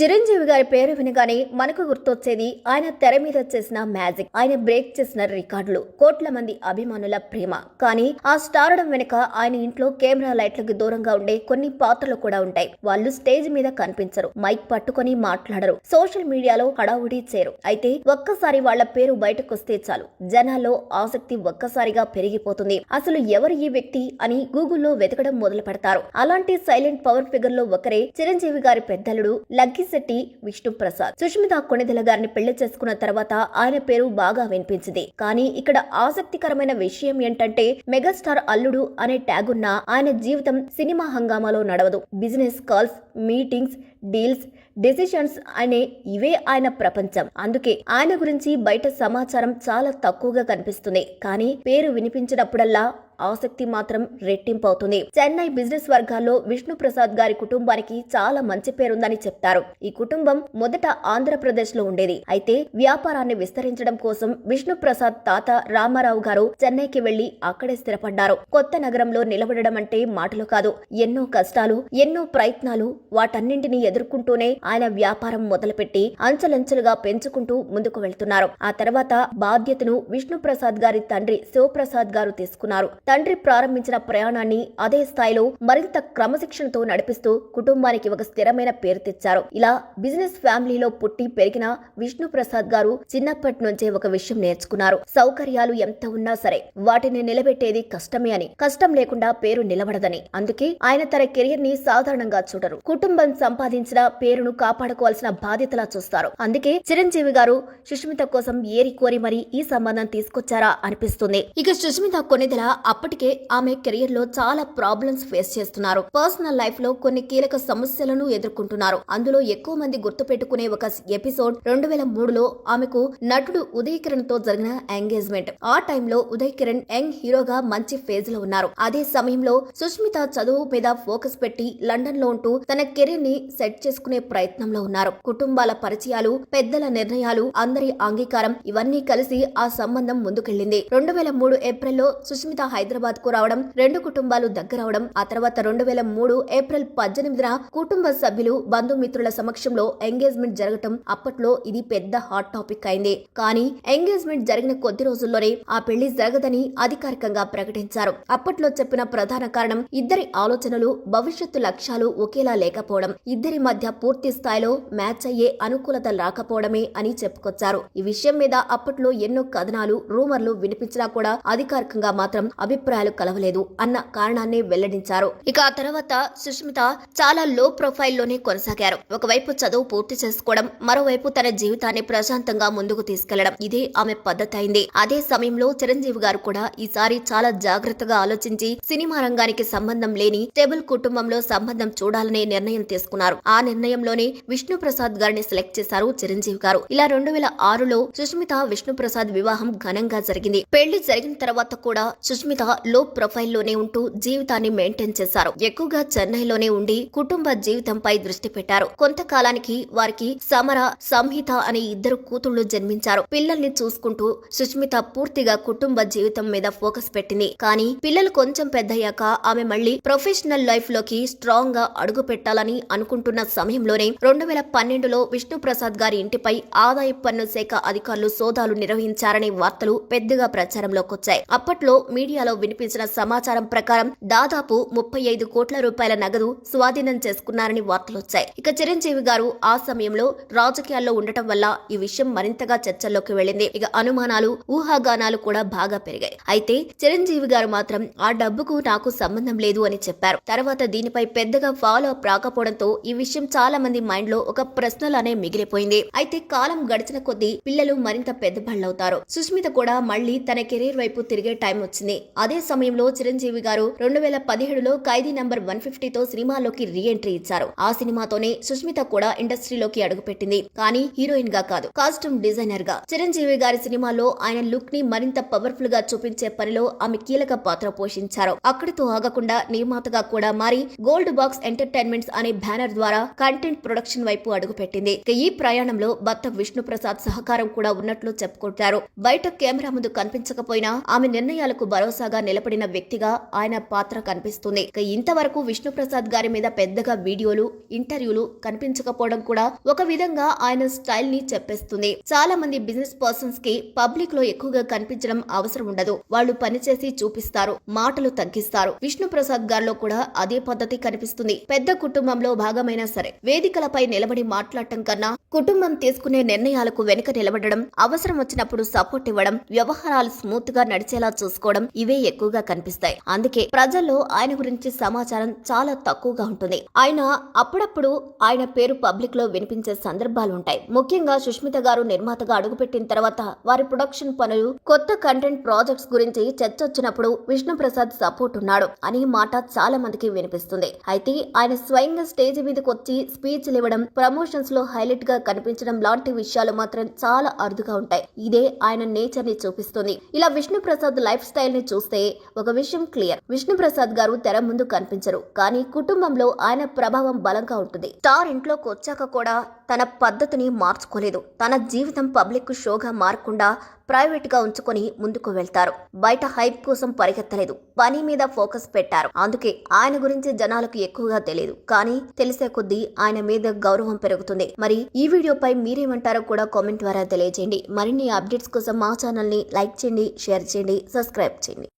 చిరంజీవి గారి పేరు వినగానే మనకు గుర్తొచ్చేది ఆయన తెర మీద చేసిన మ్యాజిక్. ఆయన బ్రేక్ చేసిన రికార్డులు. కోట్ల మంది అభిమానుల ప్రేమ. కానీ ఆ స్టారడం వెనుక ఆయన ఇంట్లో కెమెరా లైట్లకు దూరంగా ఉండే కొన్ని పాత్రలు కూడా ఉంటాయి. వాళ్ళు స్టేజ్ మీద కనిపించరు. మైక్ పట్టుకొని మాట్లాడరు. సోషల్ మీడియాలో హడావుడి చేరు. అయితే ఒక్కసారి వాళ్ళ పేరు బయటకు వస్తే చాలు. జనాల్లో ఆసక్తి ఒక్కసారిగా పెరిగిపోతుంది. అసలు ఎవరు ఈ వ్యక్తి అని గూగుల్లో వెతకడం మొదలు పెడతారు అలాంటి సైలెంట్ పవర్ ఫిగర్లో ఒకరే చిరంజీవి గారి పెద్దలుడు లగ్గి విష్ణు ప్రసాద్ సుష్మిత కొణిదెల గారిని పెళ్ళి చేసుకున్న తర్వాత ఆయన పేరు బాగా వినిపించింది. కానీ ఇక్కడ ఆసక్తికరమైన విషయం ఏంటంటే మెగాస్టార్ అల్లుడు అనే ట్యాగ్ ఉన్న ఆయన జీవితం సినిమా హంగామాలో నడవదు. Business calls meetings deals decisions అనే ఇవే ఆయన ప్రపంచం. అందుకే ఆయన గురించి బయట సమాచారం చాలా తక్కువగా కనిపిస్తుంది. కానీ పేరు వినిపించినప్పుడల్లా ఆసక్తి మాత్రం రెట్టింపు అవుతుంది చెన్నై బిజినెస్ వర్గాల్లో విష్ణు ప్రసాద్ గారి కుటుంబానికి చాలా మంచి పేరుందని చెప్తారు. ఈ కుటుంబం మొదట ఆంధ్రప్రదేశ్లో ఉండేది. అయితే వ్యాపారాన్ని విస్తరించడం కోసం విష్ణు ప్రసాద్ తాత రామారావు గారు చెన్నైకి వెళ్ళి అక్కడే స్థిరపడ్డారు. కొత్త నగరంలో నిలబడడం అంటే మాటలు కాదు. ఎన్నో కష్టాలు ఎన్నో ప్రయత్నాలు వాటన్నింటినీ ఎదుర్కొంటూనే ఆయన వ్యాపారం మొదలుపెట్టి అంచెలంచెలుగా పెంచుకుంటూ ముందుకు వెళ్తున్నారు. ఆ తర్వాత బాధ్యతను విష్ణు ప్రసాద్ గారి తండ్రి శివప్రసాద్ గారు తీసుకున్నారు. తండ్రి ప్రారంభించిన ప్రయాణాన్ని అదే స్థాయిలో మరింత క్రమశిక్షణతో నడిపిస్తూ కుటుంబానికి ఒక స్థిరమైన పేరు తెచ్చారు. ఇలా బిజినెస్ ఫ్యామిలీలో పుట్టి పెరిగిన విష్ణు ప్రసాద్ గారు చిన్నప్పటి నుంచే ఒక విషయం నేర్చుకున్నారు. సౌకర్యాలు ఎంత ఉన్నా సరే వాటిని నిలబెట్టేది కష్టమే అని. కష్టం లేకుండా పేరు నిలబడదని. అందుకే ఆయన తన కెరియర్ని సాధారణంగా చూడరు. కుటుంబం సంపాదించిన పేరును కాపాడుకోవాల్సిన బాధ్యతలా చూస్తారు. అందుకే చిరంజీవి గారు సుష్మిత కోసం ఏరి కోరి మరి ఈ సంబంధం తీసుకొచ్చారా అనిపిస్తుంది. ఇక సుష్మిత కొన్ని అప్పటికే ఆమె కెరియర్లో చాలా ప్రాబ్లమ్స్ ఫేస్ చేస్తున్నారు. పర్సనల్ లైఫ్లో కొన్ని కీలక సమస్యలను ఎదుర్కొంటున్నారు. అందులో ఎక్కువ మంది గుర్తుపెట్టుకునే ఒక ఎపిసోడ్ రెండు వేల మూడులో ఆమెకు నటుడు ఉదయ్ కిరణ్తో జరిగిన ఎంగేజ్మెంట్. ఆ టైంలో ఉదయ్ కిరణ్ యంగ్ హీరోగా మంచి ఫేజ్లో ఉన్నారు. అదే సమయంలో సుష్మిత చదువు మీద ఫోకస్ పెట్టి లండన్లో ఉంటూ తన కెరీర్ని సెట్ చేసుకునే ప్రయత్నంలో ఉన్నారు. కుటుంబాల పరిచయాలు పెద్దల నిర్ణయాలు అందరి అంగీకారం ఇవన్నీ కలిసి ఆ సంబంధం ముందుకెళ్ళింది రెండు వేల మూడు ఏప్రిల్లో సుష్మిత హైదరాబాద్ కు రావడం రెండు కుటుంబాలు దగ్గరవడం ఆ తర్వాత రెండు వేల మూడు ఏప్రిల్ పద్దెనిమిదిన కుటుంబ సభ్యులు బంధుమిత్రుల సమక్షంలో ఎంగేజ్మెంట్ జరగటం అప్పట్లో ఇది పెద్ద హాట్ టాపిక్ అయింది. కానీ ఎంగేజ్మెంట్ జరిగిన కొద్ది రోజుల్లోనే ఆ పెళ్ళి జరగదని అధికారికంగా ప్రకటించారు. అప్పట్లో చెప్పిన ప్రధాన కారణం ఇద్దరి ఆలోచనలు భవిష్యత్తు లక్ష్యాలు ఒకేలా లేకపోవడం ఇద్దరి మధ్య పూర్తి స్థాయిలో మ్యాచ్ అయ్యే అనుకూలత రాకపోవడమే అని చెప్పుకొచ్చారు. ఈ విషయం మీద అప్పట్లో ఎన్నో కథనాలు రూమర్లు వినిపించినా కూడా అధికారికంగా మాత్రం అభిప్రాయాలు కలవలేదు అన్న కారణాన్ని వెల్లడించారు. ఇక ఆ తర్వాత సుష్మిత చాలా లో ప్రొఫైల్లోనే కొనసాగారు. ఒకవైపు చదువు పూర్తి చేసుకోవడం మరోవైపు తన జీవితాన్ని ప్రశాంతంగా ముందుకు తీసుకెళ్ళడం ఇదే ఆమె పద్ధతి అయింది. అదే సమయంలో చిరంజీవి గారు కూడా ఈసారి చాలా జాగ్రత్తగా ఆలోచించి సినిమా రంగానికి సంబంధం లేని స్టేబుల్ కుటుంబంలో సంబంధం చూడాలనే నిర్ణయం తీసుకున్నారు. ఆ నిర్ణయంలోనే విష్ణు ప్రసాద్ గారిని సెలెక్ట్ చేశారు చిరంజీవి గారు. ఇలా రెండు వేల ఆరులో సుష్మిత విష్ణు ప్రసాద్ వివాహం ఘనంగా జరిగింది. పెళ్ళి జరిగిన తర్వాత కూడా సుష్మిత లో ప్రొఫైల్లోనే ఉంటూ జీవితాన్ని మెయింటైన్ చేశారు. ఎక్కువగా చెన్నైలోనే ఉండి కుటుంబ జీవితంపై దృష్టి పెట్టారు. కొంతకాలానికి వారికి సమర సంహిత అనే ఇద్దరు కూతుళ్ళు జన్మించారు. పిల్లల్ని చూసుకుంటూ సుష్మిత పూర్తిగా కుటుంబ జీవితం మీద ఫోకస్ పెట్టింది. కానీ పిల్లలు కొంచెం పెద్దయ్యాక ఆమె మళ్ళీ ప్రొఫెషనల్ లైఫ్లోకి స్ట్రాంగ్గా అడుగు పెట్టాలని అనుకుంటున్న సమయంలోనే రెండు వేల పన్నెండులో విష్ణు ప్రసాద్ గారి ఇంటిపై ఆదాయ పన్ను శాఖ అధికారులు సోదాలు నిర్వహించారనే వార్తలు పెద్దగా ప్రచారంలోకి వచ్చాయి అప్పట్లో మీడియాలో వినిపించిన సమాచారం ప్రకారం దాదాపు ముప్పై ఐదు కోట్ల రూపాయల నగదు స్వాధీనం చేసుకున్నారని వార్తలు వచ్చాయి. ఇక చిరంజీవి గారు ఆ సమయంలో రాజకీయాల్లో ఉండటం వల్ల ఈ విషయం మరింతగా చర్చల్లోకి వెళ్ళింది. ఇక అనుమానాలు ఊహాగానాలు కూడా బాగా పెరిగాయి. అయితే చిరంజీవి గారు మాత్రం ఆ డబ్బుకు నాకు సంబంధం లేదు అని చెప్పారు. తర్వాత దీనిపై పెద్దగా ఫాలో అప్ రాకపోవడంతో ఈ విషయం చాలా మంది మైండ్లో ఒక ప్రశ్నలానే మిగిలిపోయింది. అయితే కాలం గడిచిన కొద్దీ పిల్లలు మరింత పెద్ద పళ్ళవుతారు సుస్మిత కూడా మళ్ళీ తన కెరీర్ వైపు తిరిగే టైం వచ్చింది. అదే సమయంలో చిరంజీవి గారు రెండు వేల పదిహేడులో ఖైదీ నంబర్ వన్ ఫిఫ్టీతో సినిమాలోకి రీ ఎంట్రీ ఇచ్చారు. ఆ సినిమాతోనే సుష్మిత కూడా ఇండస్ట్రీలోకి అడుగుపెట్టింది. కానీ హీరోయిన్గా కాదు కాస్ట్యూమ్ డిజైనర్గా చిరంజీవి గారి సినిమాలో ఆయన లుక్ని మరింత పవర్ఫుల్గా చూపించే పనిలో ఆమె కీలక పాత్ర పోషించారు. అక్కడితో ఆగకుండా నిర్మాతగా కూడా మారి గోల్డ్ బాక్స్ ఎంటర్టైన్మెంట్స్ అనే బ్యానర్ ద్వారా కంటెంట్ ప్రొడక్షన్ వైపు అడుగుపెట్టింది. ఈ ప్రయాణంలో భర్త విష్ణు ప్రసాద్ సహకారం కూడా ఉన్నట్లు చెప్పుకుంటారు బయట కెమెరా ముందు కనిపించకపోయినా ఆమె నిర్ణయాలకు భరోసా భరోసాగా నిలబడిన వ్యక్తిగా ఆయన పాత్ర కనిపిస్తుంది. ఇక ఇంతవరకు విష్ణుప్రసాద్ గారి మీద పెద్దగా వీడియోలు ఇంటర్వ్యూలు కనిపించకపోవడం కూడా ఒక విధంగా ఆయన స్టైల్ని చెప్పేస్తుంది. చాలా మంది బిజినెస్ పర్సన్స్కి పబ్లిక్లో ఎక్కువగా కనిపించడం అవసరం ఉండదు. వాళ్ళు పనిచేసి చూపిస్తారు మాటలు తగ్గిస్తారు. విష్ణుప్రసాద్ గారిలో కూడా అదే పద్ధతి కనిపిస్తుంది. పెద్ద కుటుంబంలో భాగమైనా సరే వేదికలపై నిలబడి మాట్లాడటం కన్నా కుటుంబం తీసుకునే నిర్ణయాలకు వెనుక నిలబడడం అవసరం వచ్చినప్పుడు సపోర్ట్ ఇవ్వడం వ్యవహారాలు స్మూత్గా నడిచేలా చూసుకోవడం ఇవే ఎక్కువగా కనిపిస్తాయి. అందుకే ప్రజల్లో ఆయన గురించి సమాచారం చాలా తక్కువగా ఉంటుంది. ఆయన అప్పుడప్పుడు ఆయన పేరు పబ్లిక్లో వినిపించే సందర్భాలు ఉంటాయి. ముఖ్యంగా సుష్మిత గారు నిర్మాతగా అడుగుపెట్టిన తర్వాత వారి ప్రొడక్షన్ పనులు కొత్త కంటెంట్ ప్రాజెక్ట్స్ గురించి చర్చ వచ్చినప్పుడు విష్ణుప్రసాద్ సపోర్ట్ ఉన్నాడు అనే మాట చాలా మందికి వినిపిస్తుంది. అయితే ఆయన స్వయంగా స్టేజ్ మీదకి వచ్చి స్పీచ్లు ఇవ్వడం ప్రమోషన్స్లో హైలైట్గా కనిపించడం లాంటి విషయాలు మాత్రం చాలా అరుదుగా ఉంటాయి. ఇదే ఆయన నేచర్ని చూపిస్తుంది. ఇలా విష్ణుప్రసాద్ లైఫ్ స్టైల్ని చూస్తే ఒక విషయం క్లియర్. విష్ణుప్రసాద్ గారు తెర ముందు కనిపించరు. కానీ కుటుంబంలో ఆయన ప్రభావం బలంగా ఉంటుంది. స్టార్ ఇంట్లోకి వచ్చాక కూడా తన పద్ధతిని మార్చుకోలేదు. తన జీవితం పబ్లిక్ షోగా మారకుండా ప్రైవేట్గా ఉంచుకొని ముందుకు వెళ్తారు. బయట హైప్ కోసం పరిగెత్తలేదు. పని మీద ఫోకస్ పెట్టారు. అందుకే ఆయన గురించి జనాలకు ఎక్కువగా తెలియదు కానీ తెలిసే కొద్దీ ఆయన మీద గౌరవం పెరుగుతుంది. మరి ఈ వీడియోపై మీరేమంటారో కూడా కామెంట్ ద్వారా తెలియజేయండి. మరిన్ని అప్డేట్స్ కోసం మా ఛానల్ని లైక్ చేయండి షేర్ చేయండి సబ్స్క్రైబ్ చేయండి.